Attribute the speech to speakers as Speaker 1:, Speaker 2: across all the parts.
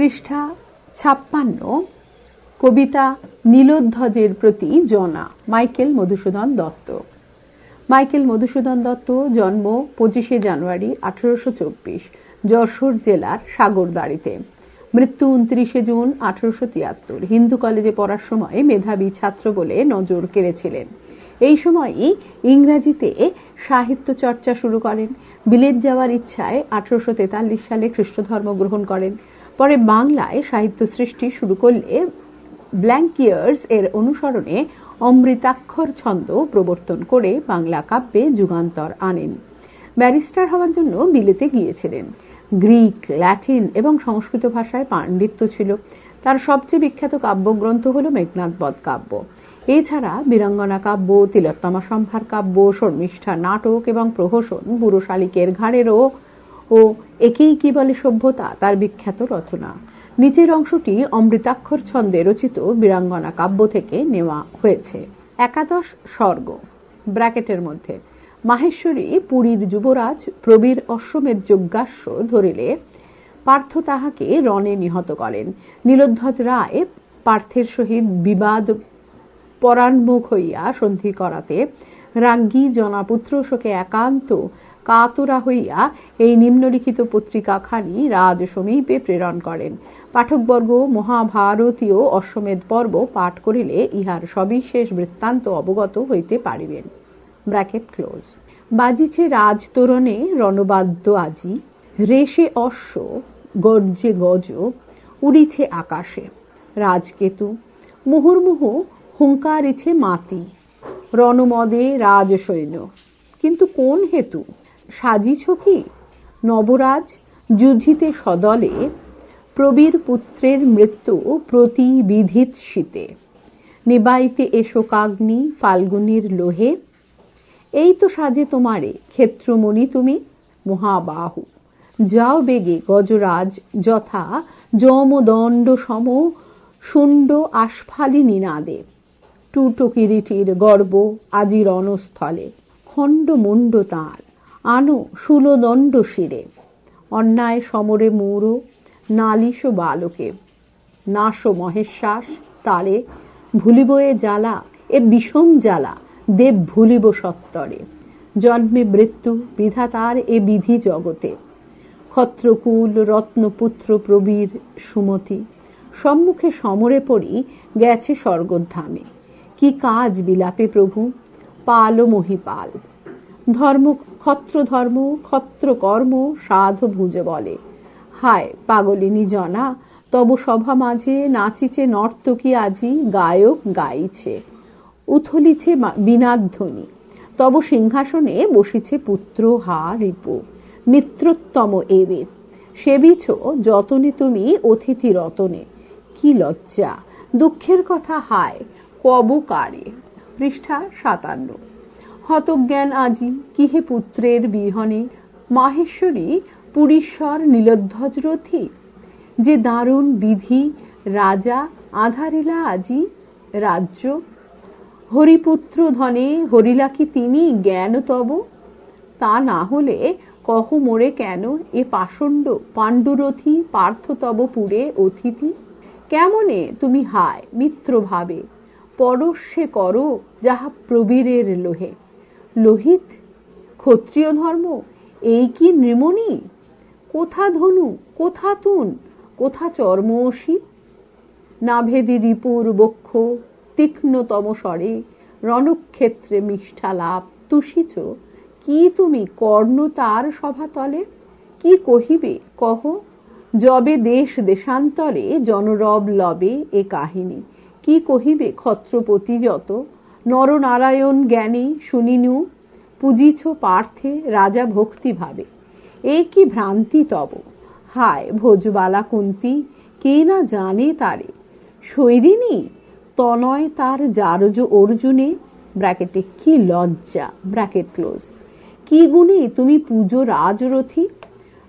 Speaker 1: পৃষ্ঠা ছাপ্পান্ন, কবিতা নীলোধ্বজের প্রতি জনা, মাইকেল মধুসূদন দত্ত। মাইকেল মধুসূদন দত্ত জন্ম পঁচিশে জানুয়ারি আঠারোশো চব্বিশ, যশোর জেলার সাগরদাড়িতে। মৃত্যু উনত্রিশে জুন আঠারোশো তিয়াত্তর, হিন্দু কলেজে পড়ার সময় মেধাবী ছাত্র বলে নজর কেড়েছিলেন। এই সময়ই ইংরাজিতে সাহিত্য চর্চা শুরু করেন। বিলেত যাওয়ার ইচ্ছায় আঠারোশো তেতাল্লিশ সালে খ্রিস্টধর্ম গ্রহণ করেন। পরে বাংলায় সাহিত্য সৃষ্টি শুরু করলে ব্ল্যাঙ্কিয়ার্স এর অনুসরণে অমৃতাক্ষর ছন্দ প্রবর্তন করে বাংলা কাব্যে যুগান্তর আনেন। ব্যারিস্টার হওয়ার জন্য বিলেতে গিয়েছিলেন। গ্রিক, ল্যাটিন এবং সংস্কৃত ভাষায় পাণ্ডিত্য ছিল। তার সবচেয়ে বিখ্যাত কাব্যগ্রন্থ হল মেঘনাথ বধ কাব্য। এছাড়া বীরাঙ্গনা কাব্য, তিলোত্তমা সম্ভার কাব্য, শর্মিষ্ঠা নাটক এবং প্রহসন বুড়ো শালিকের ঘাড়েরও ও একেই কি বলে সভ্যতা, তার বিখ্যাত রচনা। নিচের অংশটি অমৃতাক্ষর ছন্দে রচিত বীরাঙ্গনা কাব্য থেকে নেওয়া হয়েছে। একাদশ স্বর্গ, ব্র্যাকেটের মধ্যে। মাহেশ্বরী পুরীর যুবরাজ প্রবীর অশ্বমেধ যজ্ঞাস্য ধরিলে পার্থ তাহাকে রণে নিহত করেন। নীলোধ্বজ রায় পার্থের সহিত বিবাদ পরাণমুখ হইয়া সন্ধি করাতে রাজ্ঞী জনাপুত্র শোকে একান্ত কাতরা হইয়া এই নিম্নলিখিত পত্রিকাখানি রাজ সমীপে প্রেরণ করেন। পাঠকবর্গ, মহাভারতীয় অশ্বমেধ পর্ব পাঠ করিলে ইহার সবিশেষ বৃত্তান্ত অবগত হইতে পারিবেন। Bracket close. বাজিছে রাজতোরণে রণবাদ্য আজি রেশে অশ্ব, গর্জে গজ, উড়িছে আকাশে। রাজকেতু, মুহুর্মুহু হুঙ্কারিছে মাতি, রণমদে রাজসৈন্য। কিন্তু কোন হেতু? সাজিছ কি নবরাজ যুঝিতে সদলে প্রবীর পুত্রের মৃত্যু প্রতিবিধিত শীতে। নিবাইতে এসো কাগ্নি ফাল্গুনির লোহে। এই তো সাজে তোমারে, ক্ষেত্রমণি তুমি, মহাবাহু। যাও বেগে গজরাজ যথা যমদণ্ড সম শুণ্ড আস্ফালি নিনাদে। টুটো কিরিটির গর্ব আজির অনস্থলে, খণ্ড মুণ্ড তাঁর। আনো শুলদণ্ড শিরে। অন্যায় সমরে মূর, নালিশ বালকে। নাশ মহেশ্বাস তারে ভুলিব এ জ্বালা, এ বিষম জ্বালা, দেব ভুলিব সত্তরে। জন্মে মৃত্যু বিধাতার এ বিধি জগতে। ক্ষত্রকুল, রত্নপুত্র প্রবীর, সুমতি, সম্মুখে সমরে পড়ি গেছে স্বর্গধামে কি কাজ বিলাপে প্রভু? পাল মহিপাল। ধর্ম ক্ষত্র ধর্ম ক্ষত্র কর্ম সাধু ভুজে বলে। হায় পাগলিনী জনা তব সভা মাঝে নাচিছে নর্তকী আজি, গায়ক গাইছে। উথলিছে বিনাধ্বনি তব সিংহাসনে বসিছে পুত্র, হা, রিপু। মিত্রোত্তম এবে। সেবিছ যতনে তুমি অতিথি রতনে। কি লজ্জা, দুঃখের কথা হায় কবকারে পৃষ্ঠা সাতান্ন। হতজ্ঞান আজি কিহে পুত্রের বিহনে? মাহেশ্বরী পুরীশ্বর নীলধ্বজ রথী। যে দারুণ বিধি রাজা আধারিলা আজি রাজ্য। হরিপুত্র ধনে হরিলা কি তিনি জ্ঞান তব? তা না হলে কহ মোড়ে কেন এ পাষণ্ড পাণ্ডুরথী পার্থ তব পুরে অতিথি? কেমনে তুমি হায় মিত্র ভাবে পরশে করো যাহা প্রবীরের লোহে। লোহিত, ক্ষত্রিয় ধর্ম, এই কি নৃমণি? কোথা ধনু, কোথা তুন, কোথা চর্মসী নাভেদি রিপুর বক্ষ, তীক্ষ্ণতম স্বরে, রণক্ষেত্রে মিষ্ঠালাপ তুষিছ, কি তুমি কর্ণ তার সভাতলে কি কহিবে, কহ? যবে দেশ দেশান্তরে, জনরব লবে এ কাহিনী। কি কহিবে ক্ষত্রপতি যত? নরনারায়ণ জ্ঞানী, শুনিনু, পুজিছ পার্থে রাজা ভক্তি ভাবে। এ কি ভ্রান্তি তব? হায় ভোজবালা কুন্তি কে না জানে তারে? শৈরিনী তনয় তার জারজ অর্জুনে, ব্র্যাকেটে কি লজ্জা, ব্র্যাকেট ক্লোজ। কি গুণে তুমি পুজো রাজরথী?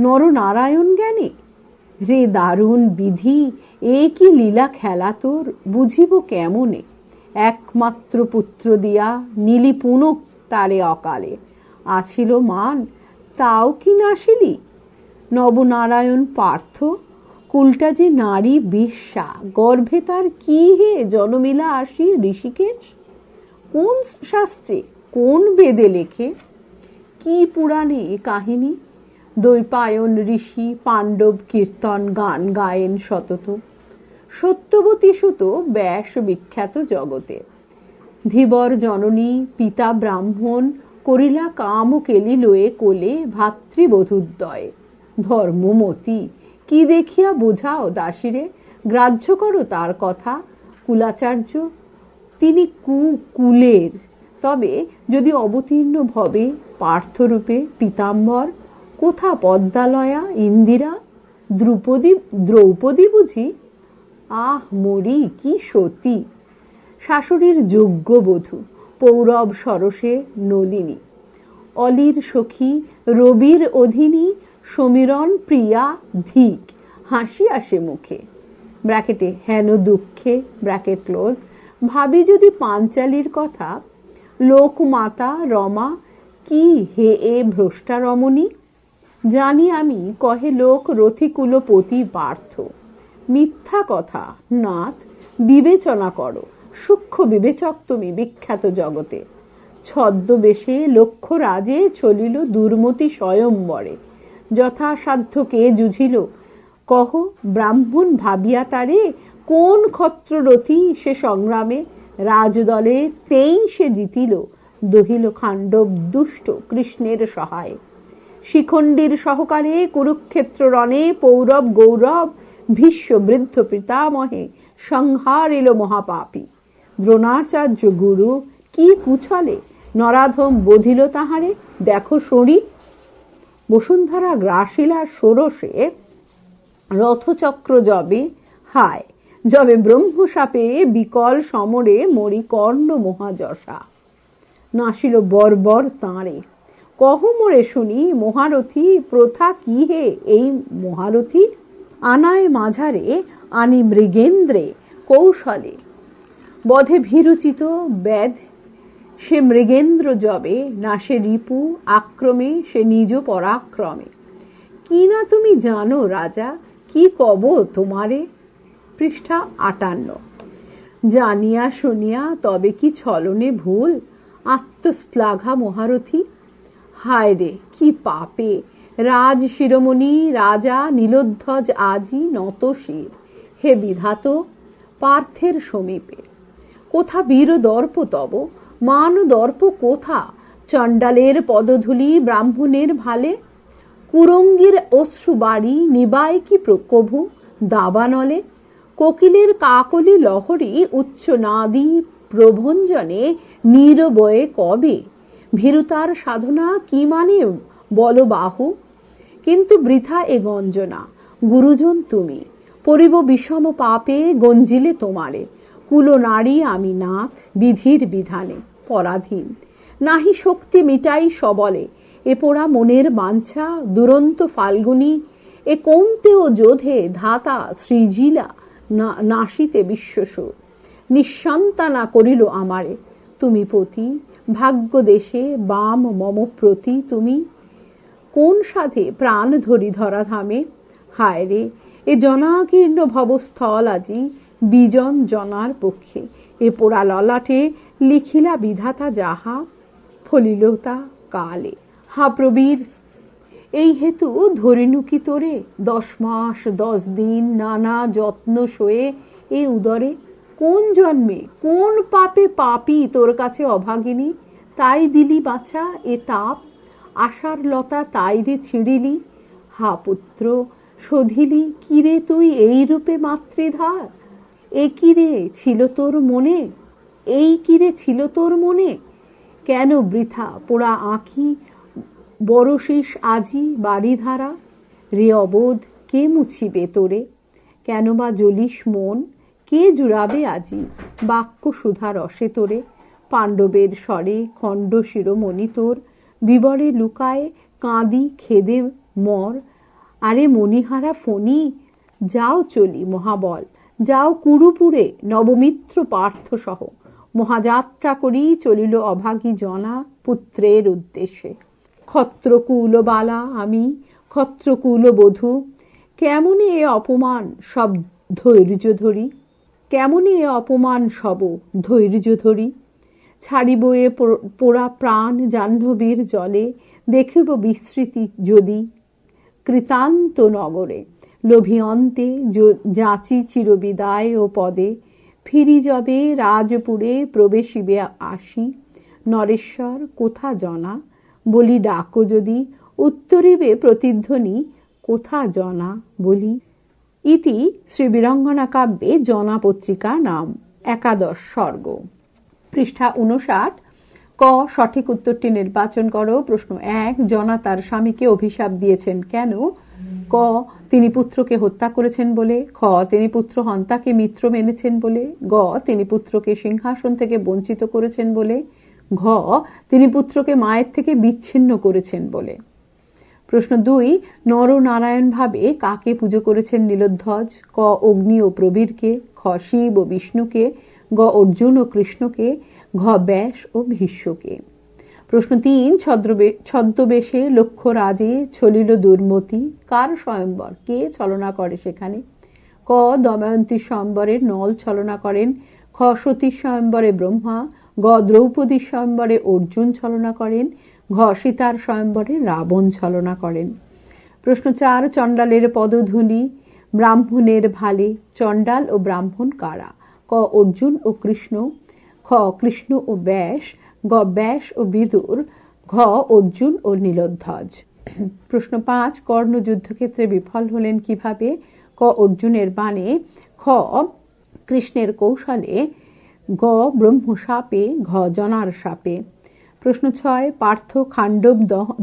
Speaker 1: নরনারায়ণ জ্ঞানে, রে দারুণ বিধি, এ কি লীলা খেলা তোর, বুঝিব কেমনে? একমাত্র পুত্র দিয়া নীলি পুনক তারে অকালে। আছিল মান, তাও কি নাসিলি নবনারায়ণ পার্থ, কুলটা যে নারী বিশ্বা গর্ভে তার কি হে জনমিলা আসি ঋষিকেশ? কোন শাস্ত্রে, কোন বেদে লেখে? কি পুরাণে কাহিনী? দৈপায়ন ঋষি পাণ্ডব কীর্তন গান গায়েন সতত। সত্যবতী সুত ব্যাস বিখ্যাত জগতে। ধীবর জননী, পিতা ব্রাহ্মণ, করিলা কাম কেলি লয়ে কোলে ভাতৃবধূদ্বয়। ধর্মমতি কি দেখিয়া বোঝাও দাসীরে? গ্রাহ্য করো তার কথা, কুলাচার্য। তিনি কু কুলের। তবে যদি অবতীর্ণ ভবে পার্থরূপে পিতাম্বর, কোথা পদ্মালয়া ইন্দিরা? দ্রৌপদী দ্রৌপদী বুঝি আহ, মরি, কি সতী। শাশুড়ির যোগ্য বধূ, পৌরব সরসে নলিনী। অলির সখী, রবির অধীনী, সমীরণ প্রিয়া, ধিক। হাসি আসে মুখে। ব্র্যাকেটে হেন দুঃখে, ব্র্যাকেট ক্লোজ। ভাবি যদি পাঞ্চালির কথা, লোকমাতা রমা, কি হে এ ভ্রষ্টা রমণী জানি আমি, কহে লোক রথিকুলপতি পার্থ। মিথ্যা কথা, নাথ, বিবেচনা করো, সূক্ষ্ম বিবেচক তুমি বিখ্যাত জগতে। ছদ্মবেশে লক্ষ্য রাজে চলিল দুর্মতি স্বয়ম্বরে। যথাসাধ্য কে জুঝিল কহ, ব্রাহ্মণ ভাবিয়া তারে, কোন ক্ষত্ররথী সে সংগ্রামে? রাজদলে তেই সে জিতিল, দহিল খাণ্ডব দুষ্ট কৃষ্ণের সহায়। শিখণ্ডীর সহকারে কুরুক্ষেত্র রণে পৌরব গৌরব ভীষ্ম বৃদ্ধ পিতামহে সংহার সংহারিল মহাপাপী। দ্রোণাচার্য গুরু কি কুছলে? নরাধম বধিল তাহারে? দেখো শরী বসুন্ধরা গ্রাসিলা ষোড়শে রথচক্র যবে হায় যবে ব্রহ্মসাপে বিকল সমরে মরি কর্ণ মহাযশা। নাসিল বর্বর তাঁরে। কহ মোরে শুনি, মহারথী, প্রথা কি হে এই মহারথী আনায় মাঝারে আনি মৃগেন্দ্রে কৌশলে। বধে ভীরুচিত ব্যাধ, সে মৃগেন্দ্র জবে না সে রিপু, আক্রমে, সে নিজ পরাক্রমে। কি না তুমি জানো রাজা, কি কব তোমারে? পৃষ্ঠা আটান্ন। জানিয়া শুনিয়া তবে কি ছলনে ভুল? আত্মশ্লাঘা মহারথী হায় রে কি পাপে! রাজ শিরোমণি, রাজা নীলোধ্বজ আজি নত শির। হে বিধাত, পার্থের সমীপে। কোথা বীর দর্প তব? মান দর্প কোথা? চণ্ডালের পদধূলি ব্রাহ্মণের ভালে। কুরঙ্গীর অশ্রু বাড়ি নিবায় কি প্রকভু? দাবানলে কোকিলের কাকলি লহরী উচ্চ নাদি প্রভঞ্জনে নীরবয়ে কবে? ভীরুতার সাধনা কি মানে বল বাহু কিন্তু বৃথা এ গঞ্জনা, গুরুজন তুমি। পরিব বিষম পাপে, গঞ্জিলে তোমারে। কুল নারী আমি নাথ, বিধির বিধানে, পরাধীন। নাহি শক্তি মিটাই সবলে, এ পোড়া মনের বাঞ্ছা, দুরন্ত ফাল্গুনি। এ কমতে ও যোধে ধাতা শ্রীজিলা নাশিতে বিশ্বসুর। নিঃসন্তানা করিল আমারে, তুমি পতি ভাগ্য দেশে বাম মম প্রতি তুমি। কোন সাধে প্রাণ ধরি ধরা ধামে? হায় রে, এ জনাকীর্ণ ভবস্থল আজি বিজন জনার পক্ষে। এ পোড়া ললাটে লিখিলা বিধাতা যাহা ফলিলতা কালে। হা প্রবীর, এই হেতু ধরিনুকি তোরে? দশ মাস, দশ দিন নানা যত্ন সয়ে এ উদরে কোন জন্মে, কোন পাপে পাপি তোর কাছে অভাগিনী? তাই দিলি বাছা এ তাপ আশার লতা তাই রে ছিঁড়িলি? হা পুত্র, শোধিলি কিরে তুই এই রূপে মাতৃধার? এ কিরে ছিল তোর মনে? এই কিরে ছিল তোর মনে? কেন বৃথা পোড়া আঁখি, বড়শিস আজি বাড়িধারা? রে অবোধ, কে মুছিবে তোরে? কেন বা জ্বলিস মন? কে জুড়াবে আজি বাক্য সুধা রসে তোরে? পাণ্ডবের স্বরে খণ্ড শিরোমণি তোর বিবরে লুকায় কাঁদি খেদে মর। আরে মণিহারা ফণি, যাও চলি মহাবল, যাও কুরুপুরে নবমিত্র পার্থ সহ মহাযাত্রা করি চলিল অভাগী জনা পুত্রের উদ্দেশ্যে। ক্ষত্রকুল বালা আমি ক্ষত্রকুল বধূ কেমনই এ অপমান সব ধৈর্য ধরি? কেমনই এ অপমান সব ধৈর্য ধরি? ছাড়িব এ পোড়া প্রাণ জাহ্নবীর জলে দেখিব বিস্মৃতি যদি। কৃতান্ত নগরে লোভী অন্তে যাচি চিরবিদায় ও পদে। ফিরি যবে রাজপুরে প্রবেশিবে আসি। নরেশ্বর, কোথা জনা? বলি, ডাকো যদি। উত্তরিবে প্রতিধ্বনি, কোথা জনা? বলি, ইতি শ্রী বীরঙ্গনা কাব্যে জনা পত্রিকা নাম, একাদশ স্বর্গ। পৃষ্ঠা উনষাট। ক, সঠিক উত্তরটি নির্বাচন করো। প্রশ্ন এক, জনা তার স্বামীকে অভিশাপ দিয়েছেন কেন? ক, তিনি পুত্রকে হত্যা করেছেন বলে। খ, তিনি পুত্র হন্তাকে মিত্র মেনেছেন বলে। গ, তিনি পুত্রকে সিংহাসন থেকে বঞ্চিত করেছেন বলে। ঘ, তিনি পুত্রকে মায়ের থেকে বিচ্ছিন্ন করেছেন বলে। প্রশ্ন দুই নরনারায়ণ ভাবে কাকে পুজো করেছেন নীলোধ্বজ ক, অগ্নি ও প্রবীরকে। খ, শিব ও বিষ্ণুকে। গ অর্জুন ও কৃষ্ণকে, ঘ ব্যাস ও ভীষ্মকে। প্রশ্ন তিন ছদ্মবেশে লক্ষ্য রাজে ছলিল দুর্মতি, কার স্বয়ম্বর? কে ছলনা করে সেখানে? ক, দময়ন্তী স্বয়ম্বরের নল ছলনা করেন, খ সতী স্বয়ম্বরে ব্রহ্মা, গ, দ্রৌপদী স্বয়ম্বরে অর্জুন ছলনা করেন, ঘ, সীতার স্বয়ম্বরে রাবণ ছলনা করেন। প্রশ্ন চার, চণ্ডালের পদধূলি ব্রাহ্মণের ভালে, চণ্ডাল ও ব্রাহ্মণ কারা? অর্জুন ও কৃষ্ণ, খ কৃষ্ণ ও ব্যাস, গ ব্যাস ও বিদুর, ঘ অর্জুন ও নীলধ্বজ প্রশ্ন পাঁচ কর্ণ যুদ্ধক্ষেত্রে বিফল হলেন কীভাবে? ক অর্জুনের বাণে, খ কৃষ্ণের কৌশলে, গ ব্রহ্ম সাপে ঘ জনার সাপে। প্রশ্ন ছয়, পার্থ খাণ্ডব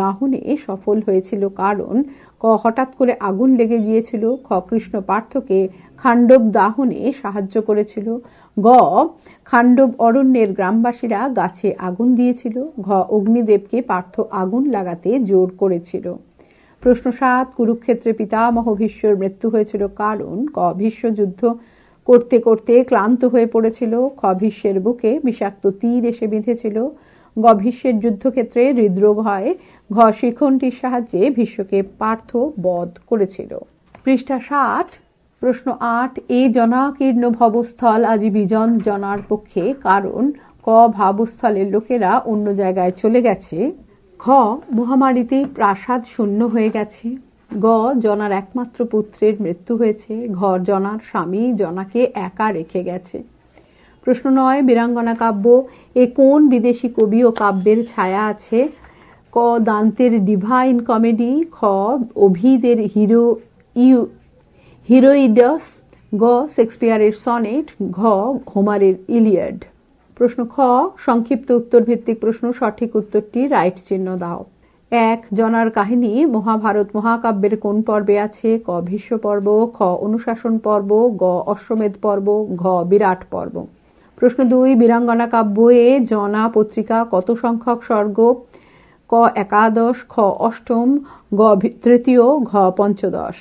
Speaker 1: দাহনে সফল হয়েছিল কারণ ক হঠাৎ করে আগুন লেগে গিয়েছিল, খ কৃষ্ণ পার্থকে খাণ্ডব দাহনে সাহায্য করেছিল, গ খাণ্ডব অরণ্যের গ্রামবাসীরা গাছে আগুন দিয়েছিল, ঘ অগ্নিদেবকে পার্থ আগুন লাগাতে জোর করেছিল। প্রশ্ন সাত, কুরুক্ষেত্রে পিতামহ ভীষ্মর মৃত্যু হয়েছিল কারণ ক ভীষ্ম যুদ্ধ করতে করতে ক্লান্ত হয়ে পড়েছিল, খ ভীষ্মের বুকে বিষাক্ত তীর এসে বিঁধেছিল গ ভীষ্মের যুদ্ধক্ষেত্রে হৃদরোগ হয়। ঘ শিখনটির সাহায্যে ভীষ্মকে পার্থ বধ করেছিল। পৃষ্ঠা ষাট, প্রশ্ন আট, এ জনাকীর্ণ ভবস্থল আজি বিজন জনার পক্ষে, কারণ ক ভাবস্থলের লোকেরা অন্য জায়গায় চলে গেছে। খ মহামারীতে প্রাসাদ শূন্য হয়ে গেছে। গ, জনার একমাত্র পুত্রের মৃত্যু হয়েছে। ঘ, জনার স্বামী জনাকে একা রেখে গেছে। প্রশ্ন নয়, বীরাঙ্গনা কাব্য, এ কোন বিদেশি কবি ও কাব্যের ছায়া আছে? ক, দান্তের ডিভাইন কমেডি, খ, অভিদের হিরো ইউ হিরোইডস, গ, শেক্সপিয়ারের সনেট, ঘ, হোমারের ইলিয়াড। প্রশ্ন খ, সংক্ষিপ্ত উত্তর ভিত্তিক প্রশ্ন, সঠিক উত্তরটি রাইট চিহ্ন দাও। এক, জনার কাহিনী, মহাভারত মহাকাব্যের কোন পর্বে আছে? ক ভীষ্ম পর্ব খ, অনুশাসন পর্ব, গ, অশ্বমেধ পর্ব, ঘ, বিরাট পর্ব। প্রশ্ন দুই, বীরাঙ্গনা কাব্য জনা পত্রিকা কত সংখ্যক স্বর্গ? ক, একাদশ, খ, অষ্টম, গ তৃতীয়, ঘ, পঞ্চদশ।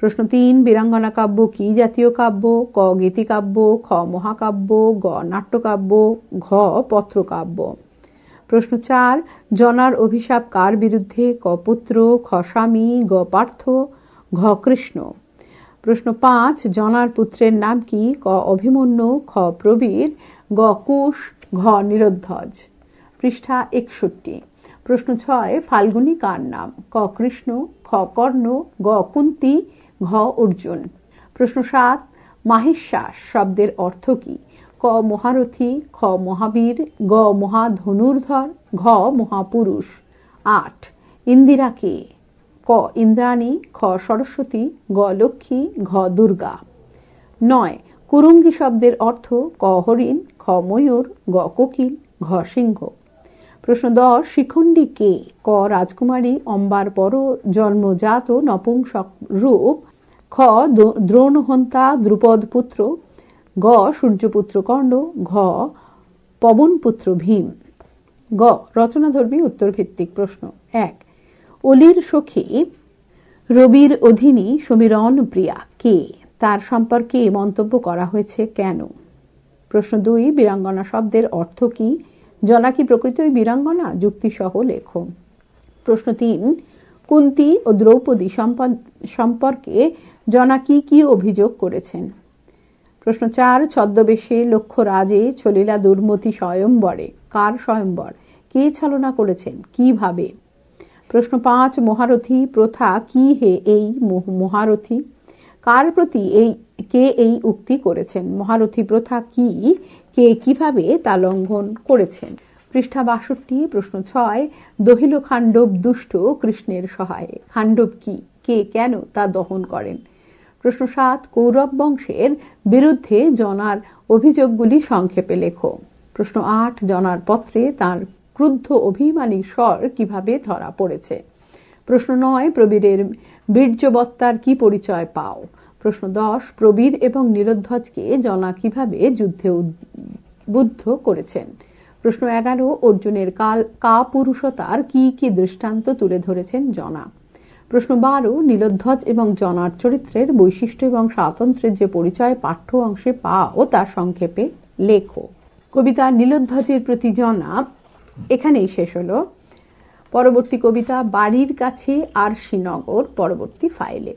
Speaker 1: প্রশ্ন তিন, বীরাঙ্গনা কাব্য কি জাতীয় কাব্য? ক গীতিকাব্য খ, মহাকাব্য, গ, নাট্যকাব্য, ঘ, পত্রকাব্য। প্রশ্ন চার, জনার অভিশাপ কার বিরুদ্ধে? ক, পুত্র, খ, স্বামী, গ, পার্থ, ঘ, কৃষ্ণ। প্রশ্ন পাঁচ, জনার পুত্রের নাম কি? ক, অভিমন্যু, খ, প্রবীর, গ কুশ ঘ, নিরধ্বজ। পৃষ্ঠা একষট্টি। প্রশ্ন ছয়, ফাল্গুনী কার নাম? ক, কৃষ্ণ, খ, কর্ণ, গ, কুন্তি, ঘ, অর্জুন। প্রশ্ন সাত, মাহিশ্বাস শব্দের অর্থ কি? ক, মহারথী, খ, মহাবীর, গ, মহাধনুর্ধর, ঘ, মহাপুরুষ। আট, ইন্দিরা কে? ক ইন্দ্রাণী, খ, সরস্বতী, গ, লক্ষ্মী, ঘ, দুর্গা। নয়, কুরুঙ্গি শব্দের অর্থ ক, হরিণ, খ, ময়ূর, গ, কোকিল, ঘ, সিংহ। প্রশ্ন দশ, শিখণ্ডী কে? ক, রাজকুমারী, অম্বার পর জন্মজাত, নপুংসক রূপ। খ দ্রোণহন্তা, দ্রুপদ পুত্র। গ, সূর্যপুত্র কর্ণ। ঘ, পবনপুত্র ভীম। গ, রচনাধর্মী উত্তর ভিত্তিক প্রশ্ন। এক অলির সখী রবির অধীনী সমীরণ প্রিয়া কে? তার সম্পর্কে মন্তব্য করা হয়েছে কেন? প্রশ্ন দুই, বীরাঙ্গনা শব্দের অর্থ কি? জনা কি প্রকৃতই বীরাঙ্গনা? যুক্তিসহ লেখ। প্রশ্ন তিন, কুন্তি ও দ্রৌপদী সম্পর্কে জনা কি কি অভিযোগ করেছেন? প্রশ্ন চার, ছদ্মবেশে লক্ষ্য রাজে ছলিলা দুর্মতি স্বয়ম্বরে। কার স্বয়ম্বর? কে ছলনা করেছেন? কীভাবে? প্রশ্ন পাঁচ, মহারথী প্রথা কি হে এই মহ- মহারথী? কার প্রতি এই, কে এই উক্তি করেছেন? মহারথী প্রথা কি? কে কীভাবে তা লঙ্ঘন করেছেন? পৃষ্ঠা বাষট্টি, প্রশ্ন ছয়, দহিল খাণ্ডব দুষ্ট কৃষ্ণের সহায়ে। খাণ্ডব কি? কে কেন তা দহন করেন? প্রশ্ন সাত, কৌরব বংশের বিরুদ্ধে জনার অভিযোগগুলি সংক্ষেপে লেখো। প্রশ্ন আট, জনার পত্রে তার ক্রুদ্ধ অভিমানী স্বর কীভাবে ধরা পড়েছে? প্রশ্ন নয়, প্রবীরের বীর্যবত্তার কি পরিচয় পাও? প্রশ্ন দশ, প্রবীর এবং নীরধ্বজকে জনা কীভাবে যুদ্ধে উদ্বুদ্ধ করেছেন? প্রশ্ন এগারো, অর্জুনের কাল, কাপুরুষতার কি কি দৃষ্টান্ত তুলে ধরেছেন জনা? প্রশ্ন বারো নীলধ্বজ এবং জনার চরিত্রের বৈশিষ্ট্য এবং স্বাতন্ত্র্যের যে পরিচয় পাঠ্য অংশে পাও তা সংক্ষেপে লেখো। কবিতা নীলধ্বজের প্রতি জনা এখানেই শেষ হলো। পরবর্তী কবিতা বাড়ির কাছে আর শ্রীনগর পরবর্তী ফাইলে